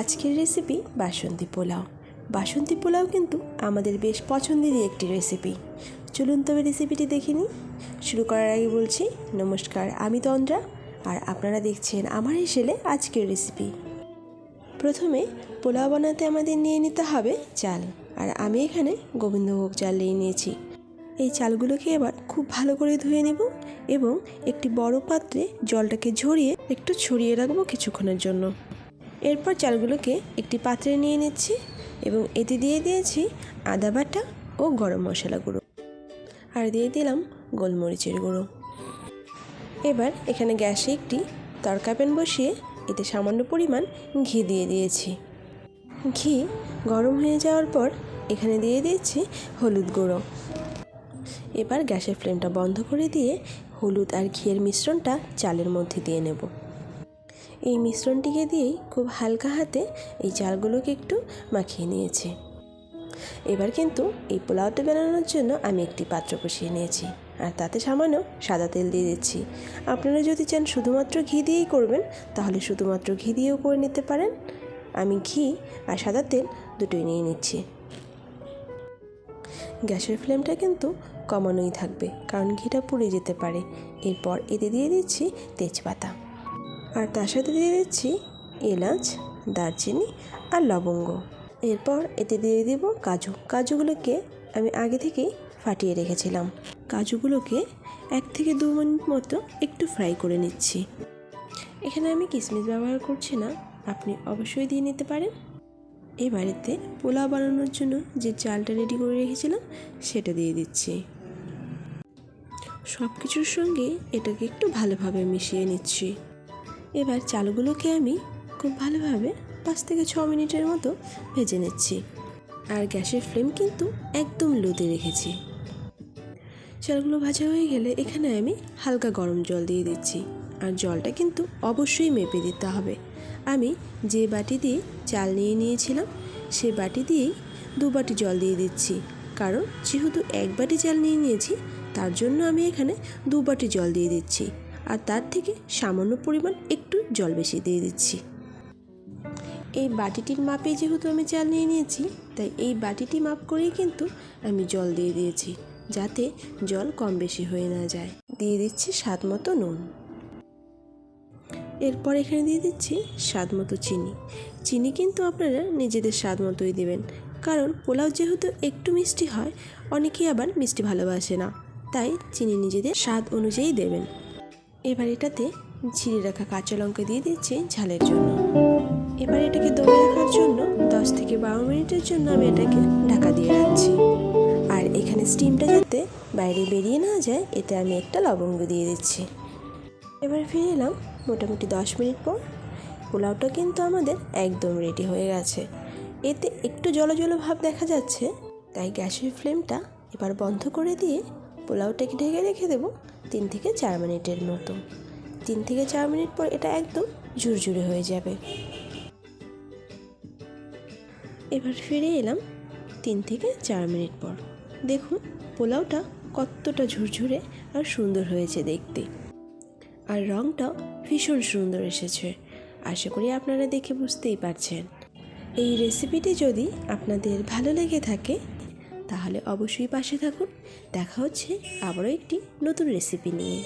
আজকের রেসিপি বাসন্তী পোলাও। বাসন্তী পোলাও কিন্তু আমাদের বেশ পছন্দেরই একটি রেসিপি চলুন তবে রেসিপিটি দেখে নিই। শুরু করার আগে বলছি, নমস্কার, আমি তন্দ্রা। আর আপনারা দেখছেন আমার হেসেলে আজকের রেসিপি প্রথমে পোলাও বানাতে আমাদের নিয়ে নিতে হবে চাল। আর আমি এখানে গোবিন্দভোগ চাল নিয়ে নিয়েছি। এই চালগুলোকে এবার খুব ভালো করে ধুয়ে নেব এবং একটি বড় পাত্রে জলটাকে ঝরিয়ে একটু ছড়িয়ে রাখব কিছুক্ষণের জন্য। এরপর চালগুলোকে একটি পাত্রে নিয়ে নিচ্ছি এবং এতে দিয়ে দিয়েছি আদা বাটা ও গরম মশলা গুঁড়ো। আর দিয়ে দিলাম গোলমরিচের গুঁড়ো। এবার এখানে গ্যাসে একটি তরকা প্যান বসিয়ে এতে সামান্য পরিমাণ ঘি দিয়ে দিয়েছি। ঘি গরম হয়ে যাওয়ার পর এখানে দিয়ে দিয়েছি হলুদ গুঁড়ো। এবার গ্যাসের ফ্লেমটা বন্ধ করে দিয়ে হলুদ আর ঘিয়ের মিশ্রণটা চালের মধ্যে দিয়ে নেব। এই মিশ্রণটিকে দিয়েই খুব হালকা হাতে এই চালগুলোকে একটু মাখিয়ে নিয়েছি। এবার কিন্তু এই পোলাওটা বানানোর জন্য আমি একটি পাত্র বসিয়ে নিয়েছি। আর তাতে সামান্য সাদা তেল দিয়ে দিচ্ছি। আপনারা যদি চান শুধুমাত্র ঘি দিয়েই করবেন, তাহলে শুধুমাত্র ঘি দিয়েও করে নিতে পারেন। আমি ঘি আর সাদা তেল দুটোই নিয়ে নিচ্ছি। গ্যাসের ফ্লেমটা কিন্তু কমানোই থাকবে, কারণ ঘিটা পুড়ে যেতে পারে। এরপর এতে দিয়ে দিচ্ছি তেজপাতা। আর তার সাথে দিয়ে দিচ্ছি এলাচ, দারচিনি আর লবঙ্গ। এরপর এতে দিয়ে দিব কাজু। কাজুগুলোকে আমি আগে থেকেই ফাটিয়ে রেখেছিলাম। কাজুগুলোকে এক থেকে দু মিনিট মতো একটু ফ্রাই করে নিচ্ছি। এখানে আমি কিশমিশ ব্যবহার করছি না, আপনি অবশ্যই দিয়ে নিতে পারেন। এই বাড়িতে পোলাও বানানোর জন্য যে চালটা রেডি করে রেখেছিলাম, সেটা দিয়ে দিচ্ছি। সব কিছুর সঙ্গে এটাকে একটু ভালোভাবে মিশিয়ে নিচ্ছি। এবার চালগুলোকে আমি খুব ভালোভাবে পাঁচ থেকে ছ মিনিটের মতো ভেজে নিচ্ছি। আর গ্যাসের ফ্লেম কিন্তু একদম লোতে রেখেছি। চালগুলো ভাজা হয়ে গেলে এখানে আমি হালকা গরম জল দিয়ে দিচ্ছি। আর জলটা কিন্তু অবশ্যই মেপে দিতে হবে। আমি যে বাটি দিয়ে চাল নিয়ে নিয়েছিলাম, সে বাটি দিয়েই দু বাটি জল দিয়ে দিচ্ছি। কারণ যেহেতু এক বাটি চাল নিয়ে নিয়েছি, তার জন্য আমি এখানে দু বাটি জল দিয়ে দিচ্ছি। আর তার থেকে সামান্য পরিমাণ একটু জল বেশি দিয়ে দিচ্ছি। এই বাটিটির মাপে যেহেতু আমি চাল নিয়ে নিয়েছি, তাই এই বাটিটি মাপ করেই কিন্তু আমি জল দিয়ে দিয়েছি, যাতে জল কম বেশি হয়ে না যায়। দিয়ে দিচ্ছি স্বাদ মতো নুন। এরপর এখানে দিয়ে দিচ্ছি স্বাদ মতো চিনি। চিনি কিন্তু আপনারা নিজেদের স্বাদ মতোই দেবেন, কারণ পোলাও যেহেতু একটু মিষ্টি হয়, অনেকেই আবার মিষ্টি ভালোবাসে না, তাই চিনি নিজেদের স্বাদ অনুযায়ী দেবেন। এবার এটাতে ছিঁড়ে রাখা কাঁচা লঙ্কা দিয়ে দিচ্ছি ঝালের জন্য। এবার এটাকে দমে রাখার জন্য দশ থেকে বারো মিনিটের জন্য আমি এটাকে ঢাকা দিয়ে রাখছি। আর এখানে স্টিমটা যাতে বাইরে বেরিয়ে না যায়, এতে আমি একটা লবঙ্গ দিয়ে দিচ্ছি। এবার ফিরে এলাম মোটামুটি দশ মিনিট পর। পোলাওটা কিন্তু আমাদের একদম রেডি হয়ে গেছে। এতে একটু জলো জলো ভাব দেখা যাচ্ছে, তাই গ্যাসের ফ্লেমটা এবার বন্ধ করে দিয়ে পোলাওটাকে ঢেকে রেখে দেবো তিন থেকে চার মিনিটের মতো। তিন থেকে চার মিনিট পর এটা একদম ঝুরঝুরে হয়ে যাবে। এবার ফিরে এলাম তিন থেকে চার মিনিট পর। দেখুন, পোলাওটা কতটা ঝুরঝুরে আর সুন্দর হয়েছে দেখতে। আর রঙটাও ভীষণ সুন্দর এসেছে। আশা করি আপনারা দেখে বুঝতেই পারছেন। এই রেসিপিটি যদি আপনাদের ভালো লেগে থাকে, তাহলে অবশ্যই পাশে থাকুন। দেখা হচ্ছে আবারও একটি নতুন রেসিপি নিয়ে।